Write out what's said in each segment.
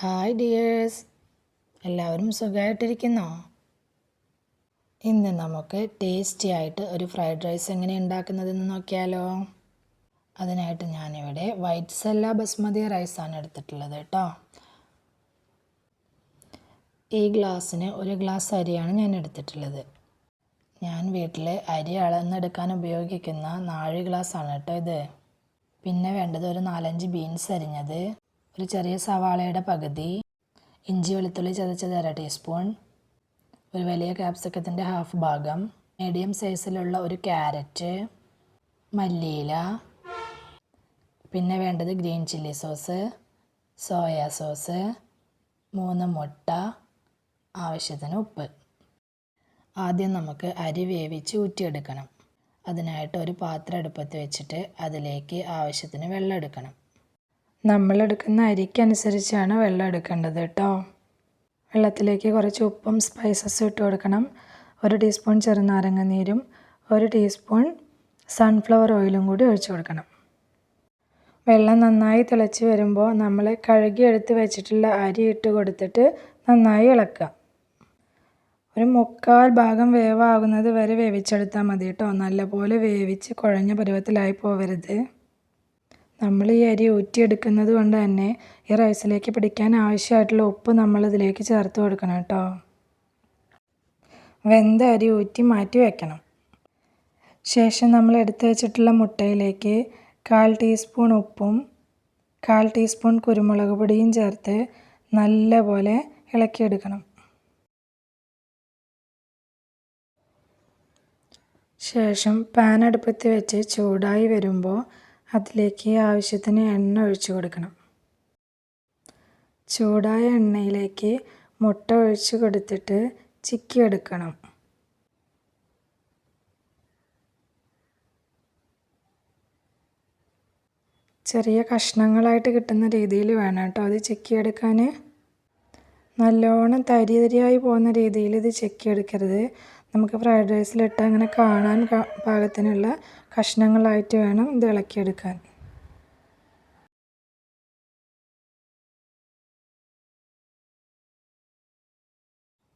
Hi dears എല്ലാവരും സുഖമായിട്ടിരിക്കുന്നോ ഇന്ന് നമുക്ക് ടേസ്റ്റി ആയിട്ട് ഒരു ഫ്രൈഡ് റൈസ് എങ്ങനെ ഉണ്ടാക്കുന്നതെന്ന് നോക്കിയാലോ. അതിനായിട്ട് ഞാനിവിടെ വൈറ്റ് സെല്ല ബസ്മതി റൈസാണ് എടുത്തിട്ടുള്ളത് കേട്ടോ. ഈ ഗ്ലാസ്സിന് ഒരു ഗ്ലാസ് അരിയാണ് ഞാൻ എടുത്തിട്ടുള്ളത്. ഞാൻ വീട്ടിൽ അരി അളന്നെടുക്കാൻ ഉപയോഗിക്കുന്ന നാഴി ഗ്ലാസ്സാണ് കേട്ടോ ഇത്. പിന്നെ വേണ്ടത് ഒരു നാലഞ്ച് ബീൻസ് അരിഞ്ഞത്. ഒരു ചെറിയ സവാളയുടെ പകുതി ഇഞ്ചി വെളുത്തുള്ളി ചതച്ചത് അര ടീസ്പൂൺ ഒരു വലിയ ക്യാപ്സിക്കത്തിന്റെ ഹാഫ് ഭാഗം മീഡിയം സൈസിലുള്ള ഒരു ക്യാരറ്റ് മല്ലിയില പിന്നെ വേണ്ടത് green chilli sauce soya sauce മൂന്ന് മുട്ട ആവശ്യത്തിന് ഉപ്പ്. ആദ്യം നമുക്ക് അരി വേവിച്ച് ഊറ്റിയെടുക്കണം. അതിനായിട്ട് ഒരു പാത്രം അടുപ്പത്ത് വെച്ചിട്ട് അതിലേക്ക് ആവശ്യത്തിന് വെള്ളം എടുക്കണം. നമ്മളെടുക്കുന്ന അരിക്കനുസരിച്ചാണ് വെള്ളം എടുക്കേണ്ടത് കേട്ടോ. വെള്ളത്തിലേക്ക് കുറച്ച് ഉപ്പും സ്പൈസസും ഇട്ട് കൊടുക്കണം. ഒരു ടീസ്പൂൺ ചെറുനാരങ്ങ നീരും ഒരു ടീസ്പൂൺ സൺഫ്ലവർ ഓയിലും കൂടി ഒഴിച്ച് കൊടുക്കണം. വെള്ളം നന്നായി തിളച്ച് വരുമ്പോൾ നമ്മൾ കഴുകി എടുത്ത് വെച്ചിട്ടുള്ള അരി ഇട്ട് കൊടുത്തിട്ട് നന്നായി ഇളക്കുക. ഒരു മുക്കാൽ ഭാഗം വേവാകുന്നത് വരെ വേവിച്ചെടുത്താൽ മതി കേട്ടോ. നല്ലപോലെ വേവിച്ച് കുഴഞ്ഞ പരുവത്തിലായി പോവരുത്. നമ്മൾ ഈ അരി ഊറ്റിയെടുക്കുന്നത് കൊണ്ട് തന്നെ ഈ റൈസിലേക്ക് പിടിക്കാൻ ആവശ്യമായിട്ടുള്ള ഉപ്പ് നമ്മൾ ഇതിലേക്ക് ചേർത്ത് കൊടുക്കണം കേട്ടോ. വെന്ത അരി ഊറ്റി മാറ്റി വെക്കണം. ശേഷം നമ്മൾ എടുത്തു വെച്ചിട്ടുള്ള മുട്ടയിലേക്ക് കാൽ ടീസ്പൂൺ ഉപ്പും കാൽ ടീസ്പൂൺ കുരുമുളക് പൊടിയും ചേർത്ത് നല്ലപോലെ ഇളക്കിയെടുക്കണം. ശേഷം പാൻ അടുപ്പത്ത് വെച്ച് ചൂടായി വരുമ്പോൾ അതിലേക്ക് ആവശ്യത്തിന് എണ്ണ ഒഴിച്ചു കൊടുക്കണം. ചൂടായ എണ്ണയിലേക്ക് മുട്ട ഒഴിച്ച് കൊടുത്തിട്ട് ചിക്കി എടുക്കണം ചെറിയ കഷ്ണങ്ങളായിട്ട് കിട്ടുന്ന രീതിയിൽ വേണം കേട്ടോ അത് ചിക്കിയെടുക്കാൻ. നല്ലോണം തരി തരിയായി പോകുന്ന രീതിയിൽ ഇത് ചെക്കിയെടുക്കരുത്. നമുക്ക് ഫ്രൈഡ് റൈസിലിട്ട് അങ്ങനെ കാണാൻ പാകത്തിനുള്ള കഷ്ണങ്ങളായിട്ട് വേണം ഇത് ഇളക്കിയെടുക്കാൻ.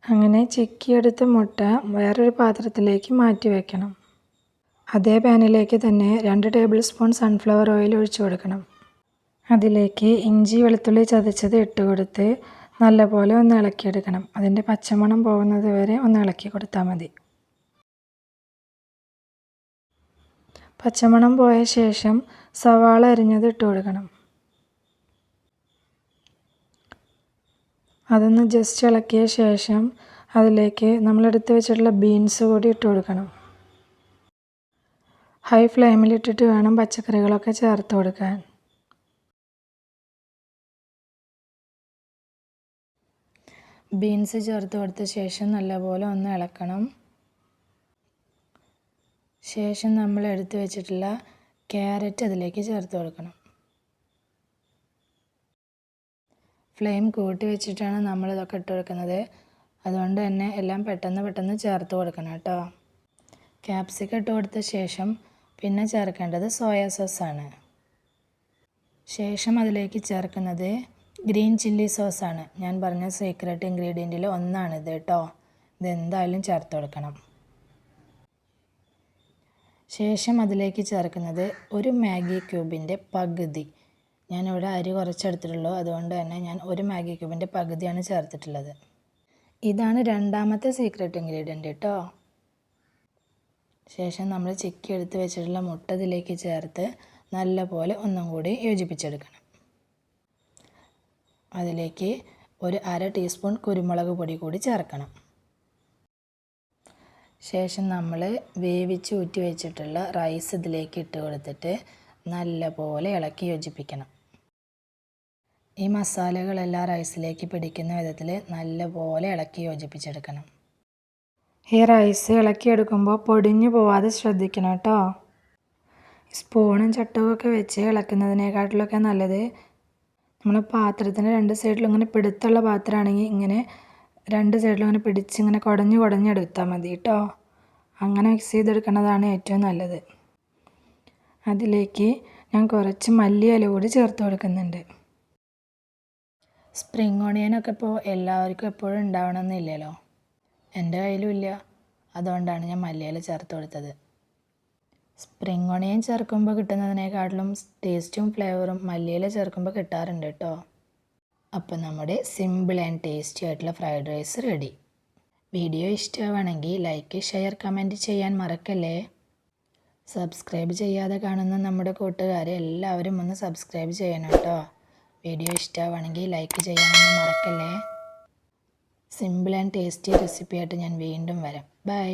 അങ്ങനെ ചിക്കിയെടുത്ത മുട്ട വേറൊരു പാത്രത്തിലേക്ക് മാറ്റി വയ്ക്കണം അതേ പാനിലേക്ക് തന്നെ രണ്ട് ടേബിൾ സ്പൂൺ സൺഫ്ലവർ ഓയിൽ ഒഴിച്ചു കൊടുക്കണം. അതിലേക്ക് ഇഞ്ചി വെളുത്തുള്ളി ചതച്ചത് ഇട്ട് കൊടുത്ത് നല്ലപോലെ ഒന്ന് ഇളക്കിയെടുക്കണം. അതിന്റെ പച്ചമണം പോകുന്നത് വരെ ഒന്ന് ഇളക്കി കൊടുത്താൽ മതി. പച്ചമണം പോയ ശേഷം സവാള അരിഞ്ഞത് ഇട്ട് കൊടുക്കണം. അതൊന്ന് ജസ്റ്റ് ഇളക്കിയ ശേഷം അതിലേക്ക് നമ്മളെടുത്ത് വെച്ചിട്ടുള്ള ബീൻസ് കൂടി ഇട്ട് കൊടുക്കണം. ഹൈ ഫ്ലെയിമിലിട്ടിട്ട് വേണം പച്ചക്കറികളൊക്കെ ചേർത്ത് കൊടുക്കാൻ. ബീൻസ് ചേർത്ത് കൊടുത്ത ശേഷം നല്ലപോലെ ഒന്ന് ഇളക്കണം. ശേഷം നമ്മൾ എടുത്തു വെച്ചിട്ടുള്ള ക്യാരറ്റ് അതിലേക്ക് ചേർത്ത് കൊടുക്കണം. ഫ്ലെയിം കൂട്ടി വെച്ചിട്ടാണ് നമ്മൾ ഇതൊക്കെ ഇട്ട് കൊടുക്കുന്നത്. അതുകൊണ്ട് തന്നെ എല്ലാം പെട്ടെന്ന് പെട്ടെന്ന് ചേർത്ത് കൊടുക്കണം കേട്ടോ. ക്യാപ്സിക്കം ഇട്ട് കൊടുത്ത ശേഷം പിന്നെ ചേർക്കേണ്ടത് സോയാ സോസാണ്. ശേഷം അതിലേക്ക് ചേർക്കുന്നത് ഗ്രീൻ ചില്ലി സോസാണ്. ഞാൻ പറഞ്ഞ സീക്രട്ട് ഇൻഗ്രീഡിയന്റിൽ ഒന്നാണിത് കേട്ടോ ഇതെന്തായാലും ചേർത്ത് കൊടുക്കണം. ശേഷം അതിലേക്ക് ചേർക്കുന്നത് ഒരു മാഗി ക്യൂബിന്റെ പകുതി. ഞാനിവിടെ അരി കുറച്ചെടുത്തിട്ടുള്ളൂ. അതുകൊണ്ട് തന്നെ ഞാൻ ഒരു മാഗി ക്യൂബിന്റെ പകുതിയാണ് ചേർത്തിട്ടുള്ളത്. ഇതാണ് രണ്ടാമത്തെ സീക്രട്ട് ഇൻഗ്രീഡിയന്റ് കേട്ടോ ശേഷം നമ്മൾ ചിക്കി എടുത്ത് വെച്ചിട്ടുള്ള മുട്ട ഇതിലേക്ക് ചേർത്ത് നല്ലപോലെ ഒന്നും കൂടി യോജിപ്പിച്ചെടുക്കണം. അതിലേക്ക് ഒരു അര ടീസ്പൂൺ കുരുമുളക് പൊടി കൂടി ചേർക്കണം. ശേഷം നമ്മൾ വേവിച്ച് ഊറ്റി വെച്ചിട്ടുള്ള റൈസ് ഇതിലേക്ക് ഇട്ട് കൊടുത്തിട്ട് നല്ലപോലെ ഇളക്കി യോജിപ്പിക്കണം. ഈ മസാലകളെല്ലാം റൈസിലേക്ക് പിടിക്കുന്ന വിധത്തിൽ നല്ലപോലെ ഇളക്കി യോജിപ്പിച്ചെടുക്കണം. ഈ റൈസ് ഇളക്കിയെടുക്കുമ്പോൾ പൊടിഞ്ഞു പോവാതെ ശ്രദ്ധിക്കണം കേട്ടോ സ്പൂണും ചട്ടവും ഒക്കെ വെച്ച് ഇളക്കുന്നതിനേക്കാട്ടിലൊക്കെ നല്ലത് നമ്മൾ പാത്രത്തിന്റെ രണ്ട് സൈഡിലും ഇങ്ങനെ പിടുത്തുള്ള പാത്രമാണെങ്കിൽ ഇങ്ങനെ രണ്ട് സൈഡിലും ഇങ്ങനെ പിടിച്ച് ഇങ്ങനെ കുടഞ്ഞ് കുടഞ്ഞെടുത്താൽ മതി കേട്ടോ. അങ്ങനെ മിക്സ് ചെയ്തെടുക്കുന്നതാണ് ഏറ്റവും നല്ലത്. അതിലേക്ക് ഞാൻ കുറച്ച് മല്ലിയില കൂടി ചേർത്ത് കൊടുക്കുന്നുണ്ട്. സ്പ്രിങ് ഓണിയനൊക്കെ ഇപ്പോൾ എല്ലാവർക്കും എപ്പോഴും ഉണ്ടാവണമെന്നില്ലല്ലോ. എന്റെ കയ്യിലും ഇല്ല. അതുകൊണ്ടാണ് ഞാൻ മല്ലിയില ചേർത്ത് കൊടുത്തത്. സ്പ്രിങ് ഓണിയൻ ചേർക്കുമ്പോൾ കിട്ടുന്നതിനേക്കാട്ടിലും ടേസ്റ്റും ഫ്ലേവറും മല്ലിയില ചേർക്കുമ്പോൾ കിട്ടാറുണ്ട് കേട്ടോ അപ്പോൾ നമ്മുടെ സിമ്പിൾ ആൻഡ് ടേസ്റ്റി ആയിട്ടുള്ള ഫ്രൈഡ് റൈസ് റെഡി വീഡിയോ ഇഷ്ടമാണെങ്കിൽ ലൈക്ക് ഷെയർ കമന്റ് ചെയ്യാൻ മറക്കല്ലേ? സബ്സ്ക്രൈബ് ചെയ്യാതെ കാണുന്ന നമ്മുടെ കൂട്ടുകാരെ എല്ലാവരും ഒന്ന് സബ്സ്ക്രൈബ് ചെയ്യണം കേട്ടോ വീഡിയോ ഇഷ്ടമാണെങ്കിൽ ലൈക്ക് ചെയ്യാനൊന്നും മറക്കല്ലേ? സിമ്പിൾ ആൻഡ് ടേസ്റ്റി റെസിപ്പി ആയിട്ട് ഞാൻ വീണ്ടും വരാം. ബൈ